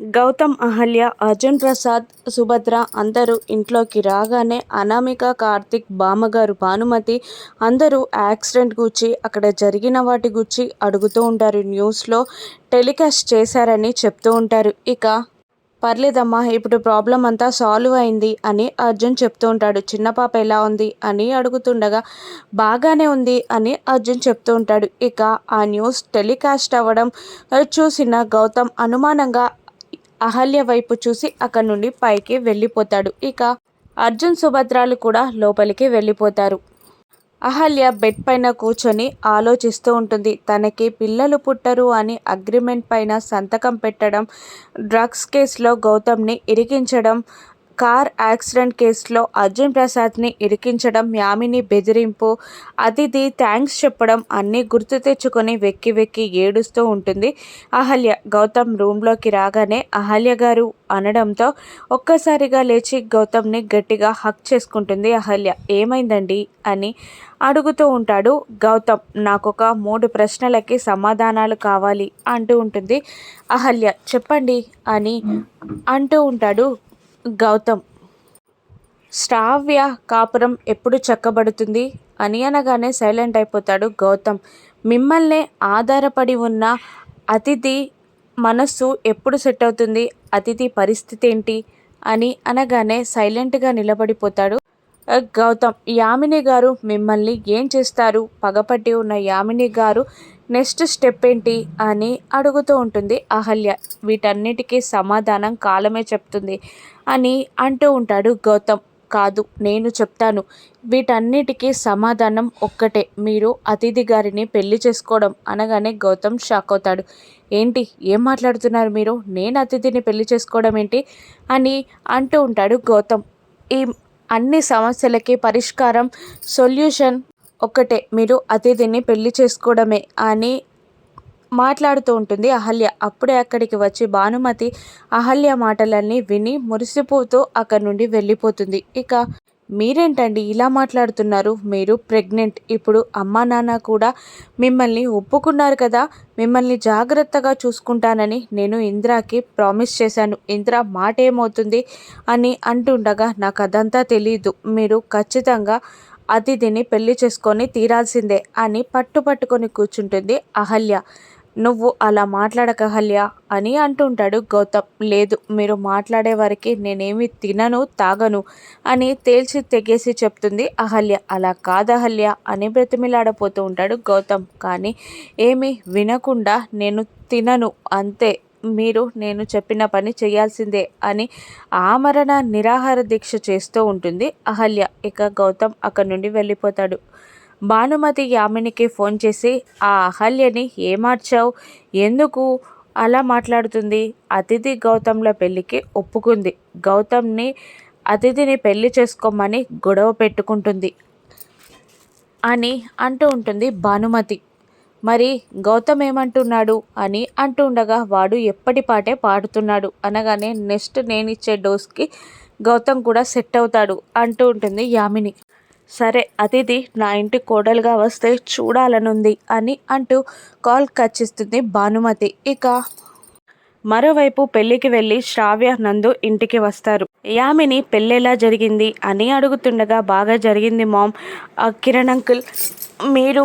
గౌతమ్ అహల్య అర్జున్ ప్రసాద్ సుభద్ర అందరూ ఇంట్లోకి రాగానే అనామిక కార్తిక్ బామ్మగారు భానుమతి అందరూ యాక్సిడెంట్ గురించి అక్కడ జరిగిన వాటి గురించి అడుగుతూ ఉంటారు. న్యూస్లో టెలికాస్ట్ చేశారని చెప్తూ ఉంటారు. ఇక పర్లేదమ్మా ఇప్పుడు ప్రాబ్లం అంతా సాల్వ్ అయింది అని అర్జున్ చెప్తూ ఉంటాడు. చిన్న పాప ఎలా ఉంది అని అడుగుతుండగా బాగానే ఉంది అని అర్జున్ చెప్తూ ఉంటాడు. ఇక ఆ న్యూస్ టెలికాస్ట్ అవ్వడం చూసిన గౌతమ్ అనుమానంగా అహల్య వైపు చూసి అక్కడి నుండి పైకి వెళ్ళిపోతాడు. ఇక అర్జున్ సుభద్రాలు కూడా లోపలికి వెళ్ళిపోతారు. అహల్య బెడ్ పైన కూర్చొని ఆలోచిస్తూ ఉంటుంది. తనకి పిల్లలు పుట్టరు అని అగ్రిమెంట్ పైన సంతకం పెట్టడం డ్రగ్స్ కేసులో గౌతమ్ని ఇరికించడం కార్ యాక్సిడెంట్ కేసులో అర్జున్ ప్రసాద్ని ఇరికించడం యామిని బెదిరింపు అతిథి థ్యాంక్స్ చెప్పడం అన్నీ గుర్తు తెచ్చుకొని వెక్కి వెక్కి ఏడుస్తూ ఉంటుంది. అహల్య గౌతమ్ రూమ్లోకి రాగానే అహల్య గారు అనడంతో ఒక్కసారిగా లేచి గౌతమ్ని గట్టిగా హక్ చేసుకుంటుంది. అహల్య ఏమైందండి? అని అడుగుతూ ఉంటాడు. గౌతమ్ నాకొక మూడు ప్రశ్నలకి సమాధానాలు కావాలి అంటూ ఉంటుంది. అహల్య చెప్పండి అని అంటూ ఉంటాడు. గౌతమ్. శ్రావ్య కాపురం ఎప్పుడు చక్కబడుతుంది? అని అనగానే సైలెంట్ అయిపోతాడు గౌతమ్. మిమ్మల్నే ఆధారపడి ఉన్న అతిథి మనస్సు ఎప్పుడు సెట్ అవుతుంది? అతిథి పరిస్థితి ఏంటి? అని అనగానే సైలెంట్గా నిలబడిపోతాడు గౌతమ్. యామిని గారు మిమ్మల్ని ఏం చేస్తారు? పగపట్టి ఉన్న యామిని గారు నెక్స్ట్ స్టెప్ ఏంటి అని అడుగుతూ ఉంటుంది అహల్య. వీటన్నిటికీ సమాధానం కాలమే చెప్తుంది అని అంటూ ఉంటాడు గౌతమ్. కాదు నేను చెప్తాను. వీటన్నిటికీ సమాధానం ఒక్కటే. మీరు అతిథి గారిని పెళ్ళి చేసుకోవడం అనగానే గౌతమ్ షాక్ అవుతాడు. ఏంటి ఏం మాట్లాడుతున్నారు మీరు? నేను అతిథిని పెళ్ళి చేసుకోవడం ఏంటి? అని అంటూ ఉంటాడు గౌతమ్. ఈ అన్ని సమస్యలకి పరిష్కారం సొల్యూషన్ ఒక్కటే మీరు అతిథిని పెళ్ళి చేసుకోవడమే అని మాట్లాడుతూ ఉంటుంది అహల్య. అప్పుడే అక్కడికి వచ్చి భానుమతి అహల్య మాటలన్నీ విని మురిసిపోతూ అక్కడి నుండి వెళ్ళిపోతుంది. ఇక మీరేంటండి ఇలా మాట్లాడుతున్నారు? మీరు ప్రెగ్నెంట్. ఇప్పుడు అమ్మా నాన్న కూడా మిమ్మల్ని ఒప్పుకున్నారు కదా? మిమ్మల్ని జాగ్రత్తగా చూసుకుంటానని నేను ఇంద్రాకి ప్రామిస్ చేశాను. ఇంద్ర మాట ఏమవుతుంది అని అంటుండగా నాకు అదంతా తెలియదు మీరు ఖచ్చితంగా అతిథిని పెళ్ళి చేసుకొని తీరాల్సిందే అని పట్టుపట్టుకొని కూర్చుంటుంది అహల్య. నువ్వు అలా మాట్లాడక అహల్య అని అంటుంటాడు గౌతమ్. లేదు మీరు మాట్లాడే వారికి నేనేమి తినను తాగను అని తేల్చి తెగేసి చెప్తుంది అహల్య. అలా కాదహల్య అని బ్రతిమిలాడపోతూ ఉంటాడు గౌతమ్. కానీ ఏమి వినకుండా నేను తినను అంతే మీరు నేను చెప్పిన పని చేయాల్సిందే అని ఆమరణ నిరాహార దీక్ష చేస్తూ ఉంటుంది అహల్య. ఇక గౌతమ్ అక్కడి నుండి వెళ్ళిపోతాడు. భానుమతి యామినికి ఫోన్ చేసి ఆ అహల్యని ఏమార్చావు? ఎందుకు? అలా మాట్లాడుతుంది. అతిథి గౌతమ్ల పెళ్ళికి ఒప్పుకుంది. గౌతమ్ని అతిథిని పెళ్ళి చేసుకోమని గొడవ పెట్టుకుంటుంది అని అంటూ ఉంటుంది భానుమతి. మరి గౌతమ్ ఏమంటున్నాడు అని అంటుండగా వాడు ఎప్పటిపాటే పాడుతున్నాడు. అనగానే నెక్స్ట్ నేను ఇచ్చే డోస్కి గౌతమ్ కూడా సెట్ అవుతాడు అంటూ ఉంటుంది యామిని. సరే అతిథి నా ఇంటి కోడలుగా వస్తే చూడాలనుంది అని అంటూ కాల్ కచ్చిస్తుంది భానుమతి. ఇక మరోవైపు పెళ్ళికి వెళ్ళి శ్రావ్య నందు ఇంటికి వస్తారు. యామిని పెళ్ళెలా జరిగింది అని అడుగుతుండగా బాగా జరిగింది మామ్. కిరణ్ అంకుల్ మీరు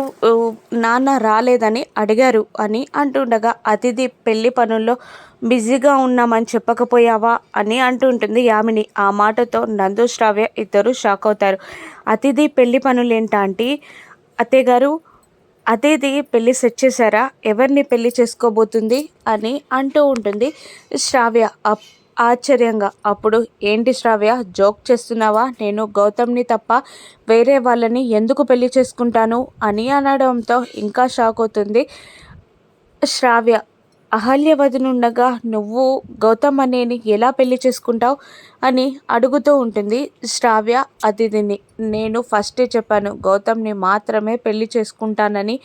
నాన్న రాలేదని అడిగారు అని అంటుండగా అతిథి పెళ్ళి పనుల్లో బిజీగా ఉన్నామని చెప్పకపోయావా అని అంటుంటుంది యామిని. ఆ మాటతో నందు శ్రావ్య ఇద్దరు షాక్ అవుతారు. అతిథి పెళ్ళి పనులేంటంటే అత్తయ్య గారు అదేది పెళ్ళి సెట్ చేశారా? ఎవరిని పెళ్ళి చేసుకోబోతుంది? అని అంటూ ఉంటుంది శ్రావ్య. ఆశ్చర్యంగా. అప్పుడు ఏంటి శ్రావ్య? జోక్ చేస్తున్నావా? నేను గౌతమ్ని తప్ప వేరే వాళ్ళని ఎందుకు పెళ్ళి చేసుకుంటాను? అని అనడంతో ఇంకా షాక్ అవుతుంది శ్రావ్య. అహల్యవదనుండగా నువ్వు గౌతమ్ అనేని ఎలా పెళ్ళి చేసుకుంటావు అని అడుగుతూ ఉంటుంది శ్రావ్య అతిథిని. నేను ఫస్టే చెప్పాను గౌతమ్ని మాత్రమే పెళ్ళి చేసుకుంటానని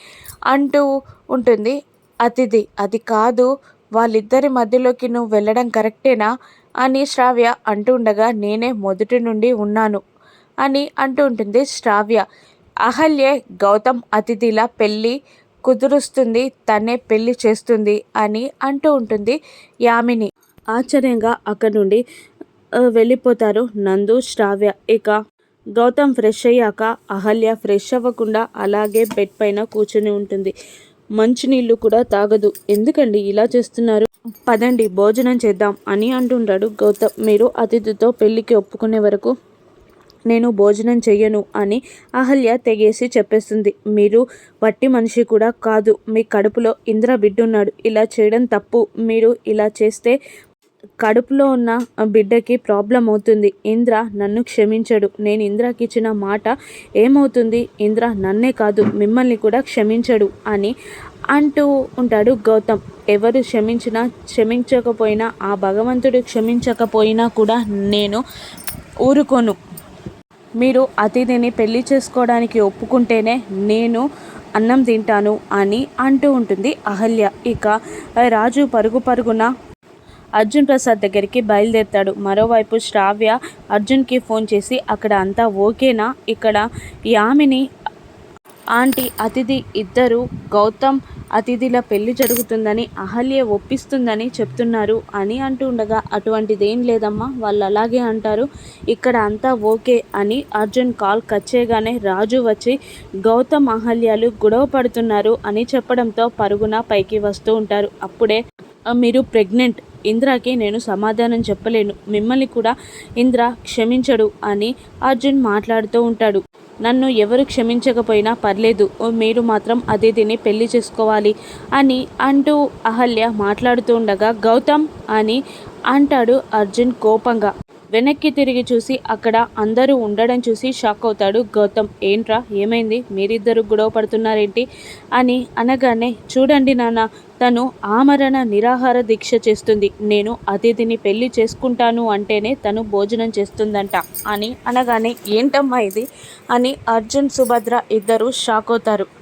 అంటూ ఉంటుంది అతిథి. అది కాదు వాళ్ళిద్దరి మధ్యలోకి నువ్వు వెళ్ళడం కరెక్టేనా అని శ్రావ్య అంటుండగా నేనే మొదటి నుండి ఉన్నాను అని అంటూ ఉంటుంది శ్రావ్య. అహల్యే గౌతమ్ అతిథిల పెళ్ళి కుదురుస్తుంది తనే పెళ్ళి చేస్తుంది అని అంటూ ఉంటుంది యామిని. ఆశ్చర్యంగా అక్కడి నుండి వెళ్ళిపోతారు నందు శ్రావ్య. ఇక గౌతమ్ ఫ్రెష్ అయ్యాక అహల్య ఫ్రెష్ అవ్వకుండా అలాగే బెడ్ పైన కూర్చొని ఉంటుంది. మంచినీళ్ళు కూడా తాగదు. ఎందుకండి ఇలా చేస్తున్నారు? పదండి భోజనం చేద్దాం అని అంటుంటాడు గౌతమ్. మీరు అతిథితో పెళ్ళికి ఒప్పుకునే వరకు నేను భోజనం చెయ్యను అని అహల్య తెగేసి చెప్పేస్తుంది. మీరు వట్టి మనిషి కూడా కాదు. మీ కడుపులో ఇంద్ర బిడ్డున్నాడు. ఇలా చేయడం తప్పు. మీరు ఇలా చేస్తే కడుపులో ఉన్న బిడ్డకి ప్రాబ్లం అవుతుంది. ఇంద్ర నన్ను క్షమించడు. నేను ఇంద్రకి ఇచ్చిన మాట ఏమవుతుంది? ఇంద్ర నన్నే కాదు. మిమ్మల్ని కూడా క్షమించడు అని అంటూ ఉంటాడు గౌతమ్. ఎవరు క్షమించినా క్షమించకపోయినా ఆ భగవంతుడు క్షమించకపోయినా కూడా నేను ఊరుకోను. మీరు అతిథిని పెళ్ళి చేసుకోవడానికి ఒప్పుకుంటేనే నేను అన్నం తింటాను అని అంటూ ఉంటుంది అహల్య. ఇక రాజు పరుగు పరుగున అర్జున్ ప్రసాద్ దగ్గరికి బయలుదేరుతాడు. మరోవైపు శ్రావ్య అర్జున్కి ఫోన్ చేసి అక్కడ అంతా ఓకేనా? ఇక్కడ యామిని ఆంటీ అతిథి ఇద్దరు గౌతమ్ అతిథిల పెళ్ళి జరుగుతుందని అహల్య ఒప్పిస్తుందని చెప్తున్నారు అని అంటూ ఉండగా అటువంటిదేం లేదమ్మా వాళ్ళు అలాగే అంటారు. ఇక్కడ అంతా ఓకే అని అర్జున్ కాల్ కట్ చేయగానే రాజు వచ్చి గౌతమ్ అహల్యలు గొడవ పడుతున్నారు అని చెప్పడంతో పరుగున పైకి వస్తూ ఉంటారు. అప్పుడే మీరు ప్రెగ్నెంట్. ఇంద్రాకి నేను సమాధానం చెప్పలేను. మిమ్మల్ని కూడా ఇంద్ర క్షమించడు అని అర్జున్ మాట్లాడుతూ ఉంటాడు. నన్ను ఎవరు క్షమించకపోయినా పర్లేదు ఓ మీరు మాత్రం అదే తిని పెళ్ళి చేసుకోవాలి అని అంటూ అహల్య మాట్లాడుతూ ఉండగా గౌతమ్ అని అంటాడు అర్జున్ కోపంగా. వెనక్కి తిరిగి చూసి అక్కడ అందరూ ఉండడం చూసి షాక్ అవుతాడు. గౌతమ్ ఏంట్రా? ఏమైంది? మీరిద్దరు గొడవ పడుతున్నారేంటి? అని అనగానే చూడండి నాన్న తను ఆమరణ నిరాహార దీక్ష చేస్తుంది. నేను అతిథిని పెళ్ళి చేసుకుంటాను అంటేనే తను భోజనం చేస్తుందంట అని అనగానే ఏంటమ్మా ఇది? అని అర్జున్ సుభద్ర ఇద్దరు షాక్ అవుతారు.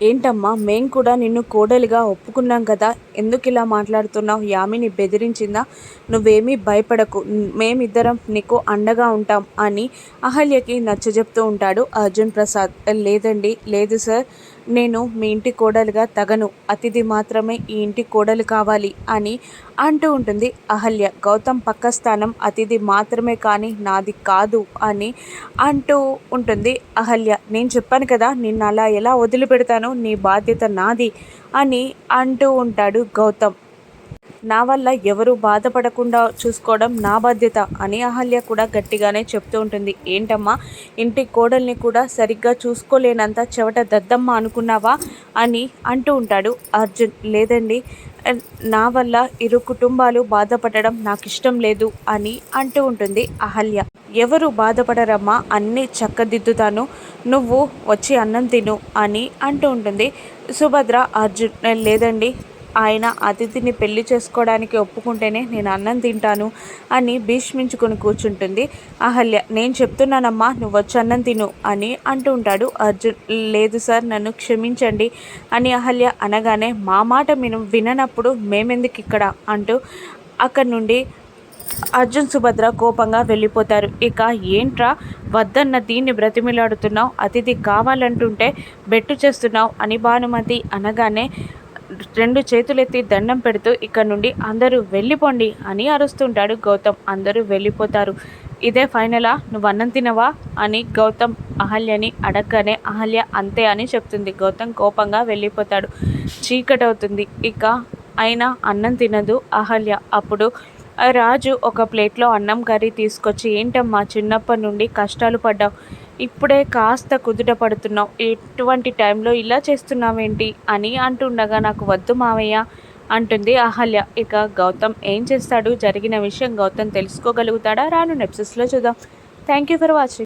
ఏంటమ్మా మేం కూడా నిన్ను కోడలిగా ఒప్పుకున్నాం కదా ఎందుకు ఇలా మాట్లాడుతున్నావు? యామిని బెదిరించిందా? నువ్వేమీ భయపడకు మేమిద్దరం నీకు అండగా ఉంటాం అని అహల్యకి నచ్చజెప్తూ ఉంటాడు అర్జున్ ప్రసాద్. లేదండి లేదు సార్. నేను మీ ఇంటి కోడలుగా తగను. అతిథి మాత్రమే ఈ ఇంటి కోడలు కావాలి అని అంటూ ఉంటుంది అహల్య. గౌతమ్ పక్క స్థానం అతిథి మాత్రమే కానీ నాది కాదు అని అంటూ ఉంటుంది అహల్య. నేను చెప్పాను కదా నిన్ను అలా ఎలా వదిలిపెడతాను నీ బాధ్యత నాది అని అంటూ ఉంటాడు గౌతమ్. నా వల్ల ఎవరు బాధపడకుండా చూసుకోవడం నా బాధ్యత అని అహల్య కూడా గట్టిగానే చెప్తూ ఉంటుంది. ఏంటమ్మా ఇంటి కోడల్ని కూడా సరిగ్గా చూసుకోలేనంత చెవట దద్దమ్మ అనుకున్నావా అని అంటూ ఉంటాడు అర్జున్. లేదండి నా వల్ల ఇరు కుటుంబాలు బాధపడడం నాకు ఇష్టం లేదు అని అంటూ ఉంటుంది అహల్య. ఎవరు బాధపడరమ్మా అన్నీ చక్కదిద్దుతాను నువ్వు వచ్చి అన్నం తిను అని అంటూ ఉంటుంది సుభద్ర అర్జున్. లేదండి ఆయన అతిథిని పెళ్ళి చేసుకోవడానికి ఒప్పుకుంటేనే నేను అన్నం తింటాను అని భీష్మించుకొని కూర్చుంటుంది. అహల్య నేను చెప్తున్నానమ్మా నువ్వు వచ్చి అన్నం తిను అని అంటూ ఉంటాడు అర్జున్. లేదు సార్ నన్ను క్షమించండి అని అహల్య అనగానే మా మాట విన విననప్పుడు మేమెందుకు ఇక్కడ? అంటూ అక్కడి నుండి అర్జున్ సుభద్ర కోపంగా వెళ్ళిపోతారు. ఇక ఏంట్రా వద్దన్న దీన్ని బ్రతిమిలాడుతున్నావు అతిథి కావాలంటుంటే బెట్టు చేస్తున్నావు అని భానుమతి అనగానే రెండు చేతులెత్తి దండం పెడుతూ ఇక్కడ నుండి అందరూ వెళ్ళిపోండి అని అరుస్తుంటాడు గౌతమ్. అందరూ వెళ్ళిపోతారు. ఇదే ఫైనలా? నువ్వు అన్నం తినవా? అని గౌతమ్ అహల్యని అడగగానే అహల్య అంతే అని చెప్తుంది. గౌతమ్ కోపంగా వెళ్ళిపోతాడు. చీకటవుతుంది. ఇక అయినా అన్నం తినదు అహల్య. అప్పుడు రాజు ఒక ప్లేట్లో అన్నం కర్రీ తీసుకొచ్చి ఏంటమ్మా చిన్నప్పటి నుండి కష్టాలు పడ్డావు? ఇప్పుడే కాస్త కుదుట పడుతున్నావు. ఎటువంటి టైంలో ఇలా చేస్తున్నావేంటి? అని అంటుండగా నాకు వద్దు మావయ్య అంటుంది అహల్య. ఇక గౌతమ్ ఏం చేస్తాడు? జరిగిన విషయం గౌతమ్ తెలుసుకోగలుగుతాడా? రాను నెప్సెస్లో చూద్దాం. Thank you for watching